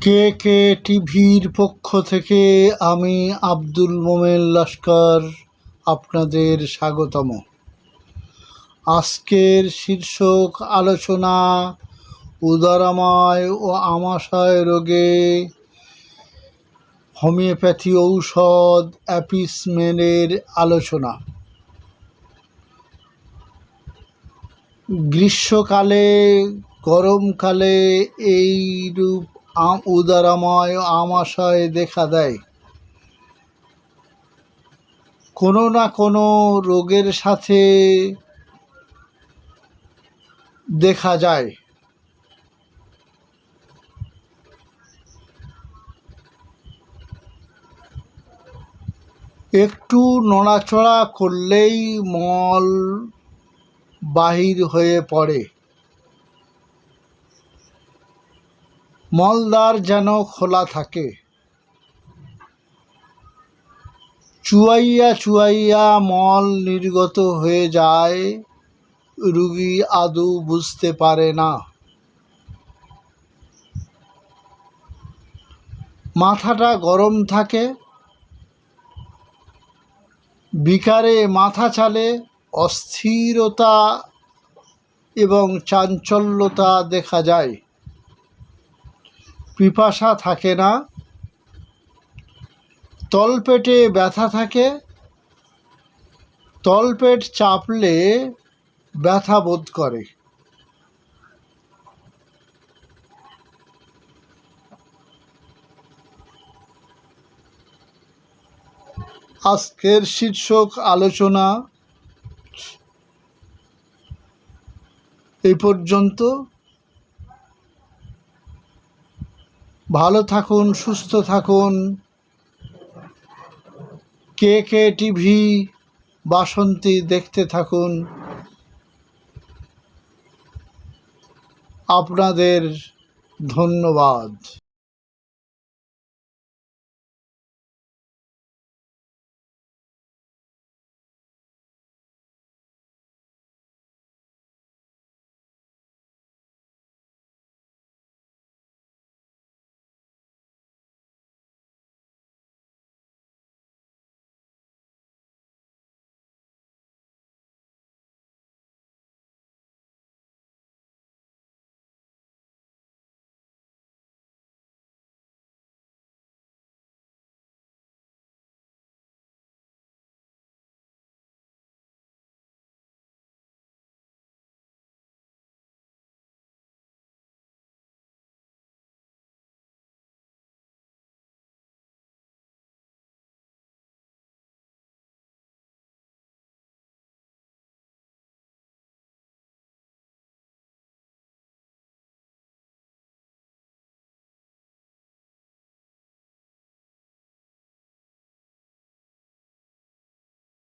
কে কে টিভির পক্ষ থেকে আমি আব্দুল মোমেন লস্কর আপনাদের স্বাগতম। আজকের শীর্ষক আলোচনা উদারাময় ও আমাশয় রোগে হোমিওপ্যাথি ঔষধ অ্যাপিসমেনের আলোচনা। গ্রীষ্মকালে, গরমকালে এই রূপ আম উদারাময় আমাশয় দেখা দেয়। কোনো না কোনো রোগের সাথে দেখা যায়। একটু নড়াচড়া করলেই মল বাহির হয়ে পড়ে। মলদ্বার যেন খোলা থাকে। চুয়াইয়া চুয়াইয়া মল নির্গত হয়ে যায়, রুগী আদৌ বুঝতে পারে না। মাথাটা গরম থাকে, বিকারে মাথা চালে অস্থিরতা এবং চাঞ্চল্যতা দেখা যায়। পিপাসা থাকে না, তলপেটে ব্যথা থাকে, তলপেট চাপলে ব্যথা বোধ করে। আজকের শীর্ষক আলোচনা এই পর্যন্ত। ভালো থাকুন সুস্থ থাকুন। কে কে টিভি বাসন্তী দেখতে থাকুন। আপনাদের ধন্যবাদ।